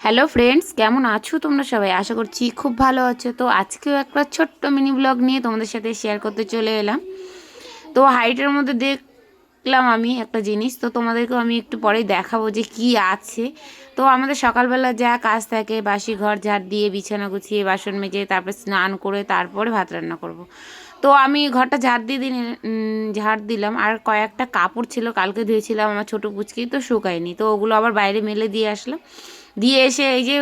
Hello friends কেমন আছো তোমরা সবাই? আশা করছি খুব ভালো আছো। তো আজকেও একটা ছোট্ট মিনি ব্লগ নিয়ে তোমাদের সাথে শেয়ার করতে চলে এলাম। তো হাইটের মধ্যে দেখলাম আমি একটা জিনিস। তো তোমাদেরকেও আমি একটু পরেই দেখাবো যে কি আছে। তো আমাদের সকালবেলা যা কাজ থাকে, বাসি ঘর, ঝাড় দিয়ে, বিছানা গুছিয়ে, বাসন মেজে, তারপরে স্নান করে, তারপরে ভাত রান্না করব। তো আমি ঘরটা ঝাড় দিয়ে দিন ঝাড় দিলাম। আর কয়েকটা কাপড় ছিল, কালকে ধুয়েছিলাম আমার ছোটো পুচকি তো শুকায়নি। তো ওগুলো আবার বাইরে মেলে দিয়ে আসলাম। দিয়ে এসে এই যে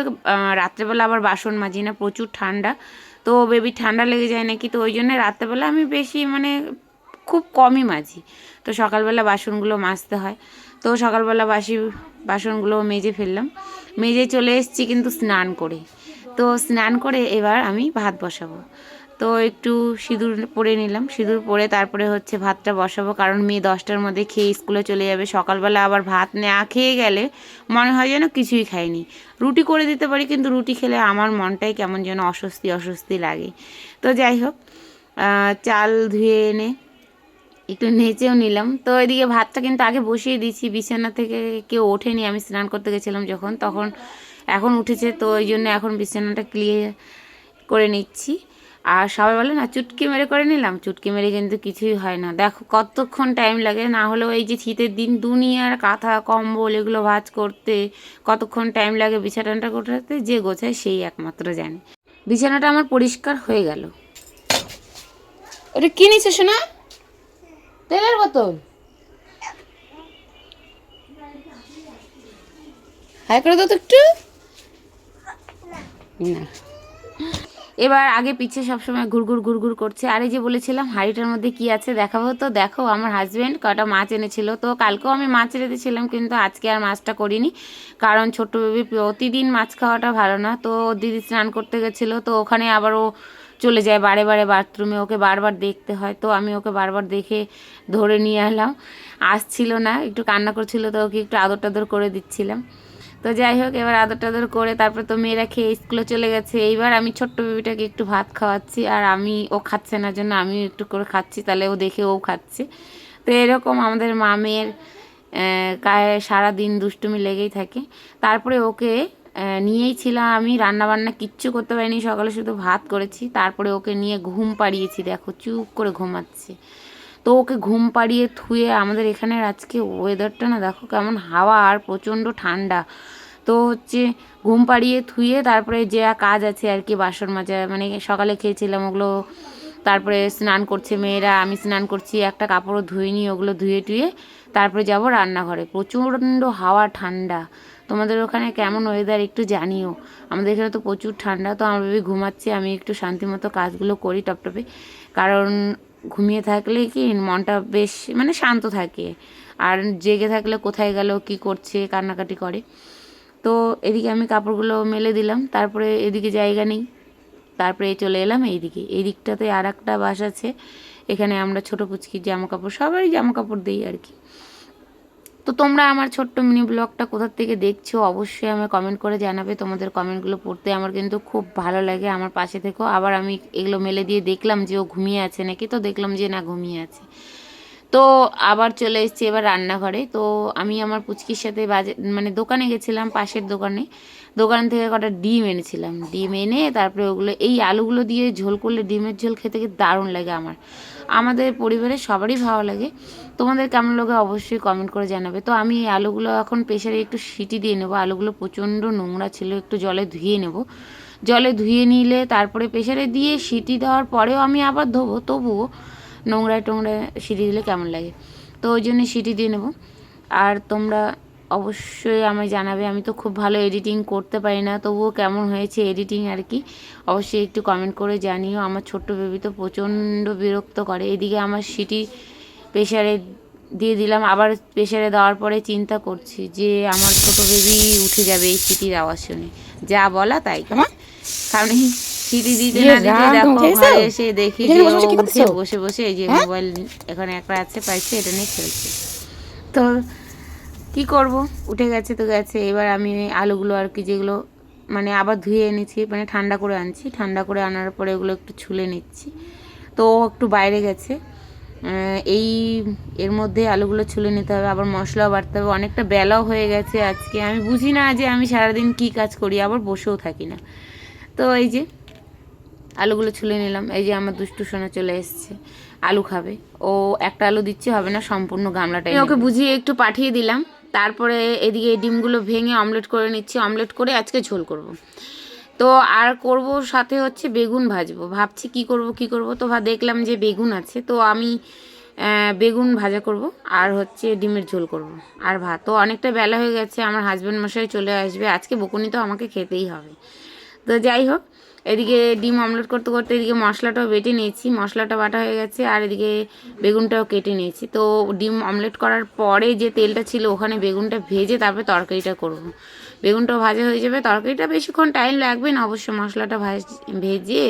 রাত্রেবেলা আবার বাসন মাজি না, প্রচুর ঠান্ডা। তো বেবি ঠান্ডা লেগে যায় নাকি? তো ওই জন্য রাত্রেবেলা আমি বেশি মানে খুব কমই মাজি। তো সকালবেলা বাসনগুলো মাজতে হয়। তো সকালবেলা বাসি, বাসনগুলো মেজে ফেললাম। মেজে চলে এসেছি কিন্তু স্নান করে। তো স্নান করে এবার আমি ভাত বসাবো। তো একটু সিঁদুর পরে নিলাম। সিঁদুর পরে তারপরে হচ্ছে ভাতটা বসাবো, কারণ মেয়ে দশটার মধ্যে খেয়ে স্কুলে চলে যাবে। সকালবেলা আবার ভাত না খেয়ে গেলে মনে হয় যেন কিছুই খাইনি। রুটি করে দিতে পারি, কিন্তু রুটি খেলে আমার মনটাই কেমন যেন অস্বস্তি অস্বস্তি লাগে। তো যাই হোক চাল ধুয়ে এনে একটু নেচেও নিলাম। তো এদিকে ভাতটা কিন্তু আগে বসিয়ে দিয়েছি, বিছানা থেকে কেউ ওঠেনি। আমি স্নান করতে গেছিলাম যখন, তখন এখন উঠেছে, তো ওই জন্য এখন বিছানাটা ক্লিয়ার করে নিচ্ছি। আর সবাই বলে, না, চুটকি মেরে করে নিলাম। চুটকি মেরে কিন্তু কিছুই হয় না। দেখো কতক্ষণ টাইম লাগে না হলেও এই যে শীতের দিন, দুনিয়ার কাঁথা, কম্বল এগুলো ভাজ করতে কতক্ষণ টাইম লাগে বিছানাটা গোটাতে যে গোছায় সেই একমাত্র জানে। বিছানাটা আমার পরিষ্কার হয়ে গেল। ওটা কি শোনা তেলের বোতল। হাই করে দাও তো একটু। না। এবার আগে পিছে সবসময় ঘুরঘুর ঘুরঘুর করছে। আর এই যে বলেছিলাম, হাঁড়িটার মধ্যে কি আছে দেখাবো তো? দেখো, আমার হাজব্যান্ড কটা মাছ এনেছিল। তো কালকেও আমি মাছ রেঁধেছিলাম কিন্তু আজকে আর মাছটা করিনি। কারণ ছোট বেবি প্রতিদিন মাছ খাওয়াটা ভালো না। তো দিদি স্নান করতে গেছিল, তো ওখানে আবার ও চলে যায় বারে বারে বাথরুমে ওকে বারবার দেখতে হয়। তো আমি ওকে বারবার দেখে ধরে নিয়ে এলাম। আসছিল না, একটু কান্না করছিল, তো ওকে একটু আদর টাদর করে দিচ্ছিলাম। তো যাই হোক, এবার আদর টাদর করে তারপরে তো মেয়েরা খেয়ে স্কুলে চলে গেছে। এইবার আমি ছোট্ট বেবিটাকে একটু ভাত খাওয়াচ্ছি আর আমি ও খাচ্ছে না, জন্য আমি একটু করে খাচ্ছি, তাহলে ও দেখে ও খাচ্ছে। তো এরকম আমাদের মামের গায়ে সারাদিন দুষ্টুমি লেগেই থাকে। তারপরে ওকে নিয়েই ছিলাম আমি রান্না বান্না কিচ্ছু করতে পারিনি, সকালে শুধু ভাত করেছি। তারপরে ওকে নিয়ে ঘুম পাড়িয়েছি, দেখো চুপ করে ঘুমাচ্ছে। তো ওকে ঘুম পাড়িয়ে থুয়ে আমাদের এখানের আজকে ওয়েদারটা না দেখো কেমন হাওয়া আর প্রচণ্ড ঠান্ডা। তো হচ্ছে ঘুম পাড়িয়ে থুয়ে তারপরে যে কাজ আছে আর কি, বাসন মাজা মানে সকালে খেয়েছিলাম ওগুলো, তারপরে স্নান করছে মেয়েরা, আমি স্নান করছি, একটা কাপড়ও ধুইনি, ওগুলো ধুয়ে টুয়ে তারপরে যাব রান্নাঘরে। প্রচণ্ড হাওয়া, ঠান্ডা। তোমাদের ওখানে কেমন ওয়েদার একটু জানিও। আমাদের এখানে তো প্রচুর ঠান্ডা, তো আমার বেবি ঘুমাচ্ছে, আমি একটু শান্তিমতো কাজগুলো করি টপটপে। কারণ ঘুমিয়ে থাকলে কি মনটা বেশ মানে শান্ত থাকে। আর জেগে থাকলে কোথায় গেল, কি করছে, কান্নাকাটি করে। তো এদিকে আমি কাপড়গুলো মেলে দিলাম, তারপরে এদিকে জায়গা নেই। তারপরে চলে এলাম এইদিকে। এই দিকটাতে আর একটা বাস আছে। এখানে আমরা ছোটো পুচকির জামা কাপড় সবারই জামা কাপড় দিই আর কি। তো তোমরা আমার ছোট্ট মিনি ব্লগটা কোথার থেকে দেখছ, অবশ্যই আমায় কমেন্ট করে জানাবে। তোমাদের কমেন্টগুলো পড়তে আমার কিন্তু খুব ভালো লাগে, আমার পাশে থেকেও আবার আমি এগুলো মেলে দিয়ে দেখলাম যে ও ঘুমিয়ে আছে নাকি? তো দেখলাম যে না, ঘুমিয়ে আছে। তো আবার চলে এসেছি এবার রান্নাঘরে। তো আমি আমার পুচকির সাথে বাজে মানে দোকানে গেছিলাম, পাশের দোকানে। দোকান থেকে কটা ডিম এনেছিলাম। ডিম এনে তারপরে ওগুলো, এই আলুগুলো দিয়ে ঝোল করলে ডিমের ঝোল খেতে খেতে দারুণ লাগে আমার। আমাদের পরিবারের সবারই ভালো লাগে। তোমাদের কেমন লাগে অবশ্যই কমেন্ট করে জানাবে। তো আমি এই আলুগুলো এখন প্রেশারে একটু সিটি দিয়ে নেব। আলুগুলো প্রচণ্ড নোংরা ছিল, একটু জলে ধুয়ে নেব। জলে ধুয়ে নিলে তারপরে প্রেশারে দিয়ে সিটি দেওয়ার পরেও আমি আবার ধোবো। তবুও নোংরায় টোংরা সিটি দিলে কেমন লাগে? তো ওই জন্য সিটি দিয়ে নেব। আর তোমরা অবশ্যই আমায় জানাবে আমি তো খুব ভালো এডিটিং করতে পারি না তবুও কেমন হয়েছে এডিটিং আর কি? অবশ্যই একটু কমেন্ট করে জানিও আমার ছোট্ট বেবি তো প্রচণ্ড বিরক্ত করে। এদিকে আমার সিটি প্রেশারে দিয়ে দিলাম আবার প্রেশারে দেওয়ার পরে চিন্তা করছি যে আমার ছোট বেবি উঠে যাবে এই সিটির আওয়াজ শুনে যা বলা তাই কারণ সিটি দিতে না দিতে দেখো ঘরে এসে দেখি যে উঠে বসে বসে এই যে মোবাইল এখানে একটা আছে পাইছে এটা নিয়ে খেলছে। তো কি করব? উঠে গেছে তো গেছে। এবার আমি আলুগুলো আর কি যেগুলো মানে আবার ধুয়ে এনেছি মানে ঠান্ডা করে আনছি। ঠান্ডা করে আনার পরে ওগুলো একটু ছুলে নিচ্ছি। তো ও একটু বাইরে গেছে। এই এর মধ্যে আলুগুলো ছুলে নিতে হবে আবার মশলাও বাড়তে হবে। অনেকটা বেলাও হয়ে গেছে আজকে। আমি বুঝি না যে আমি সারাদিন কী কাজ করি আবার বসেও থাকি না। তো এই যে আলুগুলো ছুলে নিলাম। এই যে আমার দুষ্টু সোনা চলে এসছে। আলু খাবে। ও একটা আলু দিচ্ছে হবে না? সম্পূর্ণ গামলাটাই ওকে বুঝিয়ে একটু পাঠিয়ে দিলাম। তারপরে এদিকে এই ডিমগুলো ভেঙে অমলেট করে নিচ্ছি। অমলেট করে আজকে ঝোল করব। তো আর করব সাথে হচ্ছে বেগুন ভাজবো। ভাবছি কি করব কি করব? তো ভা- দেখলাম যে বেগুন আছে। তো আমি বেগুন ভাজা করব আর হচ্ছে ডিমের ঝোল করব। আর ভাত তো অনেকটা বেলা হয়ে গেছে। আমার হাজব্যান্ড মশাই চলে আসবে। আজকে বকুনি তো আমাকে খেতেই হবে। তো যাই হোক এদিকে ডিম অমলেট করতে করতে এদিকে মশলাটাও বেটে নিয়েছি। মশলাটা বাটা হয়ে গেছে আর এদিকে বেগুনটাও কেটে নিয়েছি। তো ডিম অমলেট করার পরে যে তেলটা ছিল ওখানে বেগুনটা ভেজে তারপরে তরকারিটা করব। বেগুনটাও ভাজা হয়ে যাবে। তরকারিটা বেশিক্ষণ টাইম লাগবে না, অবশ্য মশলাটা ভাজ, ভেজে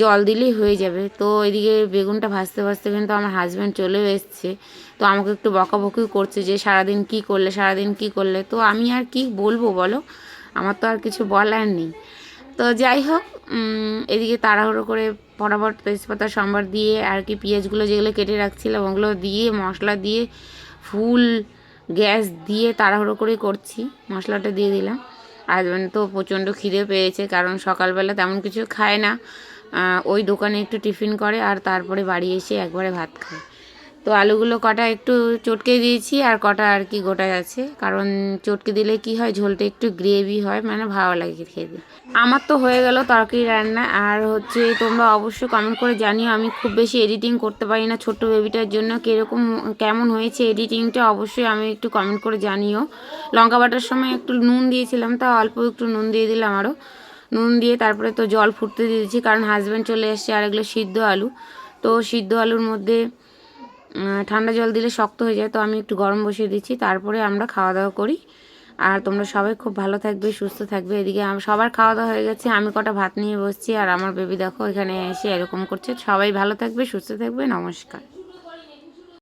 জল দিলেই হয়ে যাবে। তো এদিকে বেগুনটা ভাজতে ভাজতে কিন্তু আমার হাজব্যান্ড চলেও এসছে। তো আমাকে একটু বকাবকি করছে যে, সারাদিন কি করলে, সারাদিন কি করলে? তো আমি আর কি বলব বলো? আমার তো আর কিছু বলার নেই। তো যাই হোক এদিকে তাড়াহুড়ো করে ফটাফট তেজপাতা, সম্বার দিয়ে আর কি পেঁয়াজগুলো যেগুলো কেটে রাখছিলাম ওগুলো দিয়ে, মশলা দিয়ে, ফুল, গ্যাস দিয়ে তাড়াহুড়ো করে করছি, মশলাটা দিয়ে দিলাম। হাজব্যান্ড তো প্রচণ্ড খিদে পেয়েছে, কারণ সকালবেলা তেমন কিছু খায় না। ওই দোকানে একটু টিফিন করে আর তারপরে বাড়ি এসে একবারে ভাত খায়। তো আলুগুলো কটা একটু চটকে দিয়েছি আর কটা আর কি গোটা আছে। কারণ চটকে দিলে কি হয়, ঝোলটা একটু গ্রেভি হয় মানে ভালো লাগে খেতে। আমার তো হয়ে গেল তরকারি রান্না। আর হচ্ছে তোমরা অবশ্যই কমেন্ট করে জানিও, আমি খুব বেশি এডিটিং করতে পারি না ছোট্ট বেবিটার জন্য। কীরকম, কেমন হয়েছে এডিটিংটা অবশ্যই আমি একটু কমেন্ট করে জানিও। লঙ্কা বাটার সময় একটু নুন দিয়েছিলাম, তা অল্প একটু নুন দিয়ে দিলাম আরও নুন দিয়ে তারপরে তো জল ফুটতে দিয়েছি, কারণ হাজব্যান্ড চলে এসছে, আর এগুলো সিদ্ধ আলু। তো সিদ্ধ আলুর মধ্যে ঠান্ডা জল দিলে শক্ত হয়ে যায়, তো আমি একটু গরম বসিয়ে দিচ্ছি, তারপরে আমরা খাওয়া দাওয়া করি। আর তোমরা সবাই খুব ভালো থাকবে, সুস্থ থাকবে। এদিকে সবার খাওয়া দাওয়া হয়ে গেছে, আমি কটা ভাত নিয়ে বসছি, আর আমার বেবি দেখো এখানে এসে এরকম করছে। সবাই ভালো থাকবে, সুস্থ থাকবে, নমস্কার।